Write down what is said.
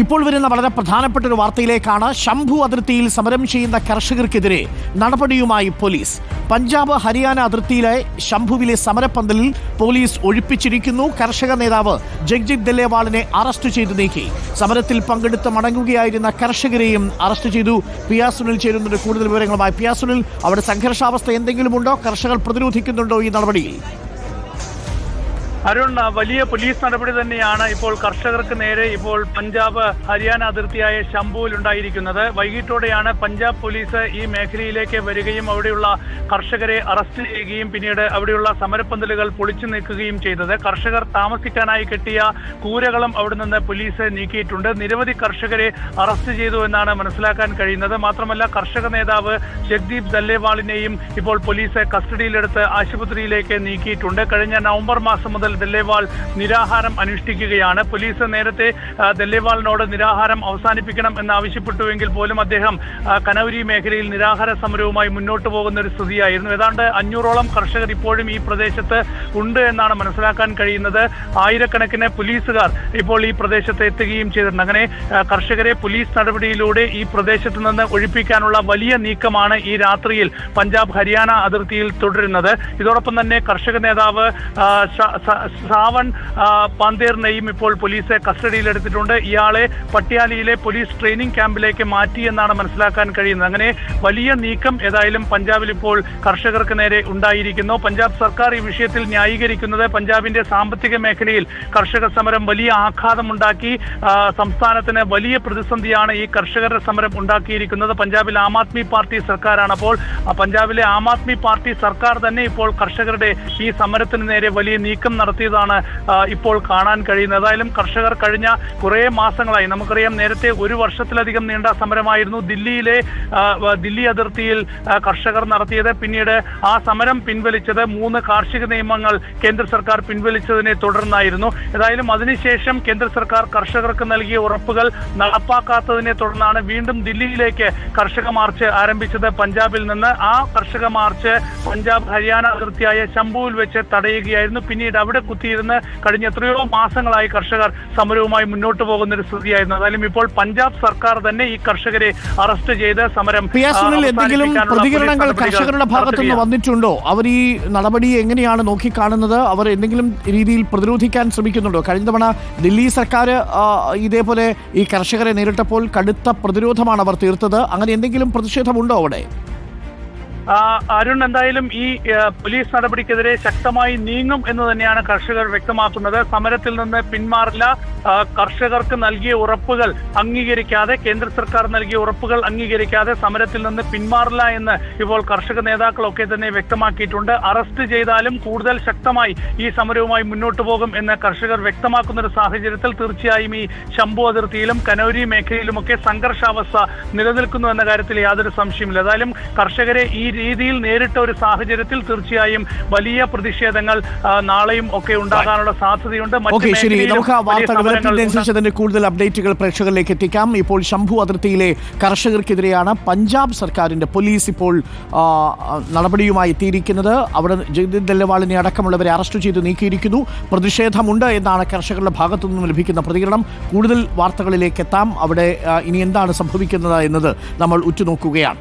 ഇപ്പോൾ വരുന്ന വളരെ പ്രധാനപ്പെട്ട ഒരു വാർത്തയിലേക്കാണ് ശംഭു അതിർത്തിയിൽ സമരം ചെയ്യുന്ന കർഷകർക്കെതിരെ നടപടിയുമായി പോലീസ്. പഞ്ചാബ് ഹരിയാന അതിർത്തിയിലെ ശംഭുവിലെ സമരപ്പന്തലിൽ പോലീസ് ഒഴിപ്പിച്ചിരിക്കുന്നു. കർഷക നേതാവ് ജഗ്ജിത് ദല്ലേവാളിനെ അറസ്റ്റ് ചെയ്തു നീക്കി. സമരത്തിൽ പങ്കെടുത്ത് മടങ്ങുകയായിരുന്ന കർഷകരെയും അറസ്റ്റ് ചെയ്തു. പിയാസുനിൽ ചേരുന്നുണ്ട്. കൂടുതൽ വിവരങ്ങളുമായി പിയാസുനിൽ അവിടെ സംഘർഷാവസ്ഥ എന്തെങ്കിലും ഉണ്ടോ കർഷകർ പ്രതിരോധിക്കുന്നുണ്ടോ ഈ നടപടിയിൽ? അരുൺ വലിയ പോലീസ് നടപടി തന്നെയാണ് ഇപ്പോൾ കർഷകർക്ക് നേരെ ഇപ്പോൾ പഞ്ചാബ് ഹരിയാന അതിർത്തിയായ ശംഭുവിൽ ഉണ്ടായിരിക്കുന്നത്. വൈകിട്ടോടെയാണ് പഞ്ചാബ് പോലീസ് ഈ മേഖലയിലേക്ക് വരികയും അവിടെയുള്ള കർഷകരെ അറസ്റ്റ് ചെയ്യുകയും പിന്നീട് അവിടെയുള്ള സമരപ്പന്തലുകൾ പൊളിച്ചു നീക്കുകയും ചെയ്തത്. കർഷകർ താമസിക്കാനായി കെട്ടിയ കൂരകളും അവിടെ നിന്ന് പോലീസ് നീക്കിയിട്ടുണ്ട്. നിരവധി കർഷകരെ അറസ്റ്റ് ചെയ്തു എന്നാണ് മനസ്സിലാക്കാൻ കഴിയുന്നത്. മാത്രമല്ല കർഷക നേതാവ് ജഗ്ദീപ് ദല്ലേവാളിനെയും ഇപ്പോൾ പോലീസ് കസ്റ്റഡിയിലെടുത്ത് ആശുപത്രിയിലേക്ക് നീക്കിയിട്ടുണ്ട്. കഴിഞ്ഞ നവംബർ മാസം മുതൽ ദല്ലേവാൾ നിരാഹാരം അനുഷ്ഠിക്കുകയാണ്. പോലീസ് നേരത്തെ ദല്ലേവാളിനോട് നിരാഹാരം അവസാനിപ്പിക്കണം എന്ന് ആവശ്യപ്പെട്ടുവെങ്കിൽ പോലും അദ്ദേഹം കനൌരി മേഖലയിൽ നിരാഹാര സമരവുമായി മുന്നോട്ട് പോകുന്ന ഒരു സ്ഥിതിയായിരുന്നു. ഏതാണ്ട് അഞ്ഞൂറോളം കർഷകർ ഇപ്പോഴും ഈ പ്രദേശത്ത് ഉണ്ട് എന്നാണ് മനസ്സിലാക്കാൻ കഴിയുന്നത്. ആയിരക്കണക്കിന് പോലീസുകാർ ഇപ്പോൾ ഈ പ്രദേശത്ത് എത്തുകയും ചെയ്തിട്ടുണ്ട്. അങ്ങനെ കർഷകരെ പോലീസ് നടപടിയിലൂടെ ഈ പ്രദേശത്ത് നിന്ന് ഒഴിപ്പിക്കാനുള്ള വലിയ നീക്കമാണ് ഈ രാത്രിയിൽ പഞ്ചാബ് ഹരിയാന അതിർത്തിയിൽ തുടരുന്നത്. ഇതോടൊപ്പം തന്നെ കർഷക നേതാവ് ആ, ശ- സ- ശ്രാവൺ ആ, പാന്തേറിനെയും ഇപ്പോൾ പോലീസ് കസ്റ്റഡിയിലെടുത്തിട്ടുണ്ട്. ഇയാളെ പട്യാലയിലെ പോലീസ് ട്രെയിനിങ് ക്യാമ്പിലേക്ക് മാറ്റി എന്നാണ് മനസ്സിലാക്കാൻ കഴിയുന്നത്. അങ്ങനെ വലിയ നീക്കം ഏതായാലും പഞ്ചാബിൽ ഇപ്പോൾ കർഷകർക്ക് നേരെ ഉണ്ടായിരിക്കുന്നു. പഞ്ചാബ് സർക്കാർ ഈ വിഷയത്തിൽ ന്യായീകരിക്കുന്നത് പഞ്ചാബിന്റെ സാമ്പത്തിക മേഖലയിൽ കർഷക സമരം വലിയ ആഘാതമുണ്ടാക്കി സംസ്ഥാനത്തിന് വലിയ പ്രതിസന്ധിയാണ് ഈ കർഷകരുടെ സമരം ഉണ്ടാക്കിയിരിക്കുന്നത്. പഞ്ചാബിൽ ആം ആദ്മി പാർട്ടി സർക്കാരാണ് അപ്പോൾ പഞ്ചാബിലെ ആം ആദ്മി പാർട്ടി സർക്കാർ തന്നെ ഇപ്പോൾ കർഷകരുടെ ഈ സമരത്തിന് നേരെ വലിയ നീക്കം നടത്തിയതാണ് ഇപ്പോൾ കാണാൻ കഴിയുന്നത്. ഏതായാലും കർഷകർ കഴിഞ്ഞ കുറേ മാസങ്ങളായി നമുക്കറിയാം നേരത്തെ ഒരു വർഷത്തിലധികം നീണ്ട സമരമായിരുന്നു ദില്ലിയിലെ ദില്ലി അതിർത്തിയിൽ കർഷകർ നടത്തിയത്. പിന്നീട് ആ സമരം പിൻവലിച്ചത് മൂന്ന് കാർഷിക നിയമങ്ങൾ കേന്ദ്ര സർക്കാർ പിൻവലിച്ചതിനെ തുടർന്നായിരുന്നു. ഏതായാലും അതിനുശേഷം കേന്ദ്ര സർക്കാർ കർഷകർക്ക് നൽകിയ ഉറപ്പുകൾ നടപ്പാക്കാത്തതിനെ തുടർന്നാണ് വീണ്ടും ദില്ലിയിലേക്ക് കർഷക മാർച്ച് ആരംഭിച്ചത്. പഞ്ചാബിൽ നിന്ന് ആ കർഷക മാർച്ച് പഞ്ചാബ് ഹരിയാന അതിർത്തിയായ ശംഭുവിൽ വെച്ച് തടയുകയായിരുന്നു. പിന്നീട് അവിടെ കുത്തിയിരുന്ന് കഴിഞ്ഞ എത്രയോ മാസങ്ങളായി കർഷകർ സമരവുമായി മുന്നോട്ട് പോകുന്ന ഒരു സ്ഥിതിയായിരുന്നു. അതായാലും ഇപ്പോൾ പഞ്ചാബ് സർക്കാർ തന്നെ ഈ കർഷകരെ അറസ്റ്റ് ചെയ്ത് സമരം എന്തെങ്കിലും പ്രതികരണങ്ങൾ കർഷകരുടെ ഭാഗത്തുനിന്ന്. വന്നിട്ടുണ്ടോ? അവർ ഈ നടപടി എങ്ങനെയാണ് നോക്കിക്കാണുന്നത്? അവർ എന്തെങ്കിലും രീതിയിൽ പ്രതിരോധിക്കാൻ ശ്രമിക്കുന്നുണ്ടോ? കഴിഞ്ഞ തവണ ദില്ലി സർക്കാർ ഇതേപോലെ ഈ കർഷകരെ നേരിട്ടപ്പോൾ കടുത്ത പ്രതിരോധമാണ് അവർ തീർത്തത്. അങ്ങനെ എന്തെങ്കിലും പ്രതിഷേധമുണ്ടോ അവിടെ? അരുൺ എന്തായാലും ഈ പോലീസ് നടപടിക്കെതിരെ ശക്തമായി നീങ്ങും എന്ന് തന്നെയാണ് കർഷകർ വ്യക്തമാക്കുന്നത്. സമരത്തിൽ നിന്ന് പിന്മാറില്ല. കർഷകർക്ക് നൽകിയ ഉറപ്പുകൾ അംഗീകരിക്കാതെ കേന്ദ്ര സർക്കാർ നൽകിയ ഉറപ്പുകൾ അംഗീകരിക്കാതെ സമരത്തിൽ നിന്ന് പിന്മാറില്ല എന്ന് ഇപ്പോൾ കർഷക നേതാക്കളൊക്കെ തന്നെ വ്യക്തമാക്കിയിട്ടുണ്ട്. അറസ്റ്റ് ചെയ്താലും കൂടുതൽ ശക്തമായി ഈ സമരവുമായി മുന്നോട്ടു പോകും എന്ന് കർഷകർ വ്യക്തമാക്കുന്ന ഒരു സാഹചര്യത്തിൽ തീർച്ചയായും ഈ ശംഭു അതിർത്തിയിലും കനൌരി മേഖലയിലുമൊക്കെ സംഘർഷാവസ്ഥ നിലനിൽക്കുന്നു എന്ന കാര്യത്തിൽ യാതൊരു സംശയമില്ല ഏതായാലും കർഷകരെ ഈ രീതിയിൽ നേരിട്ട ഒരു സാഹചര്യത്തിൽ തീർച്ചയായും വലിയ പ്രതിഷേധങ്ങൾ നാളെയും ഒക്കെ ഉണ്ടാകാനുള്ള സാധ്യതയുണ്ട്. ശരി. നമുക്ക് ആ വലിയ വാർത്ത വിവരത്തിനനുസരിച്ച് അതിന്റെ കൂടുതൽ അപ്ഡേറ്റുകൾ പ്രേക്ഷകരിലേക്ക് എത്തിക്കാം. ഇപ്പോൾ ശംഭു അതിർത്തിയിലെ കർഷകർക്കെതിരെയാണ് പഞ്ചാബ് സർക്കാരിന്റെ പോലീസ് ഇപ്പോൾ നടപടിയുമായി എത്തിയിരിക്കുന്നത്. അവിടെ ജഗദീപ് ദല്ലവാളിനെ അടക്കമുള്ളവരെ അറസ്റ്റ് ചെയ്ത് നീക്കിയിരിക്കുന്നു. പ്രതിഷേധമുണ്ട് എന്നാണ് കർഷകരുടെ ഭാഗത്തു നിന്നും ലഭിക്കുന്ന പ്രതികരണം. കൂടുതൽ വാർത്തകളിലേക്ക് എത്താം. അവിടെ ഇനി എന്താണ് സംഭവിക്കുന്നത് എന്നത് നമ്മൾ ഉറ്റുനോക്കുകയാണ്.